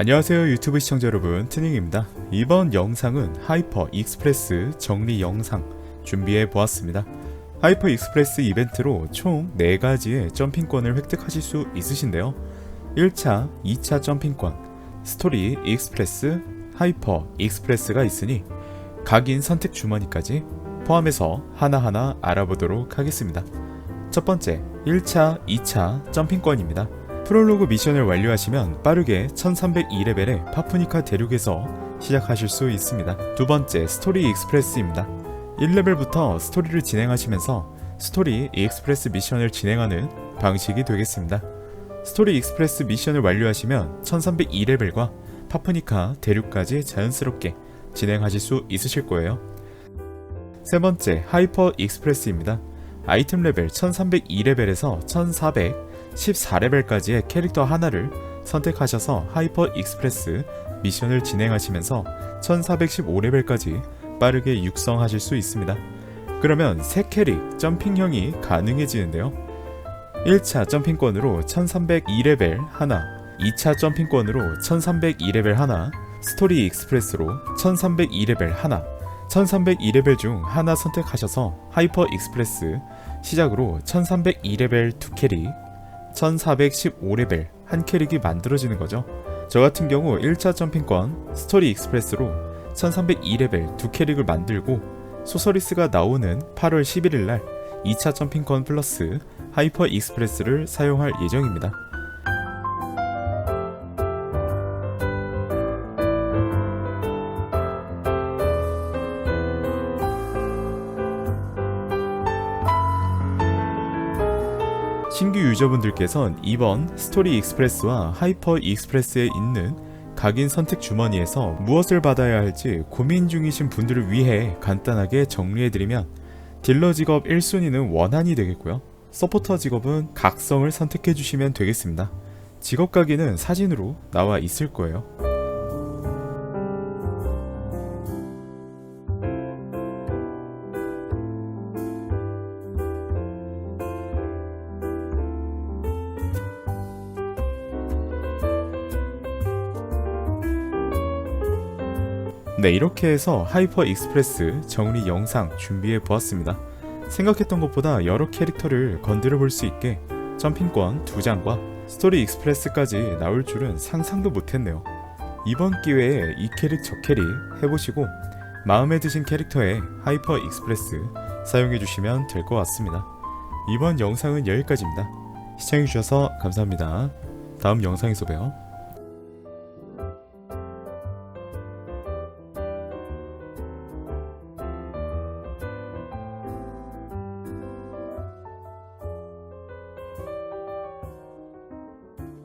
안녕하세요 유튜브 시청자 여러분. 트닝입니다. 이번 영상은 하이퍼 익스프레스 정리 영상 준비해 보았습니다. 하이퍼 익스프레스 이벤트로 총 4가지의 점핑권을 획득하실 수 있으신데요. 1차, 2차 점핑권, 스토리 익스프레스, 하이퍼 익스프레스가 있으니 각인 선택 주머니까지 포함해서 하나하나 알아보도록 하겠습니다. 첫 번째, 1차, 2차 점핑권입니다 프롤로그 미션을 완료하시면 빠르게 1302레벨의 파푸니카 대륙에서 시작하실 수 있습니다. 두 번째, 스토리 익스프레스입니다. 1레벨부터 스토리를 진행하시면서 스토리 익스프레스 미션을 진행하는 방식이 되겠습니다. 스토리 익스프레스 미션을 완료하시면 1302레벨과 파푸니카 대륙까지 자연스럽게 진행하실 수 있으실 거예요. 세 번째, 하이퍼 익스프레스입니다. 아이템 레벨 1302레벨에서 1400 14레벨까지의 캐릭터 하나를 선택하셔서 하이퍼 익스프레스 미션을 진행하시면서 1415레벨까지 빠르게 육성하실 수 있습니다. 그러면 새 캐릭 점핑형이 가능해지는데요. 1차 점핑권으로 1302레벨 하나, 2차 점핑권으로 1302레벨 하나, 스토리 익스프레스로 1302레벨 하나, 1302레벨 중 하나 선택하셔서 하이퍼 익스프레스 시작으로 1302레벨 두 캐릭, 1415레벨 한 캐릭이 만들어지는 거죠. 저 같은 경우 1차 점핑권 스토리 익스프레스로 1302레벨 두 캐릭을 만들고 소서리스가 나오는 8월 11일 날 2차 점핑권 플러스 하이퍼 익스프레스를 사용할 예정입니다. 신규 유저분들께선 이번 스토리 익스프레스와 하이퍼 익스프레스에 있는 각인 선택 주머니에서 무엇을 받아야 할지 고민 중이신 분들을 위해 간단하게 정리해드리면 딜러 직업 1순위는 원한이 되겠고요. 서포터 직업은 각성을 선택해주시면 되겠습니다. 직업 각인은 사진으로 나와 있을 거예요. 네, 이렇게 해서 하이퍼 익스프레스 정리 영상 준비해 보았습니다. 생각했던 것보다 여러 캐릭터를 건드려 볼 수 있게 점핑권 2장과 스토리 익스프레스까지 나올 줄은 상상도 못했네요. 이번 기회에 이 캐릭 저 캐릭 해보시고 마음에 드신 캐릭터의 하이퍼 익스프레스 사용해 주시면 될 것 같습니다. 이번 영상은 여기까지입니다. 시청해주셔서 감사합니다. 다음 영상에서 봬요.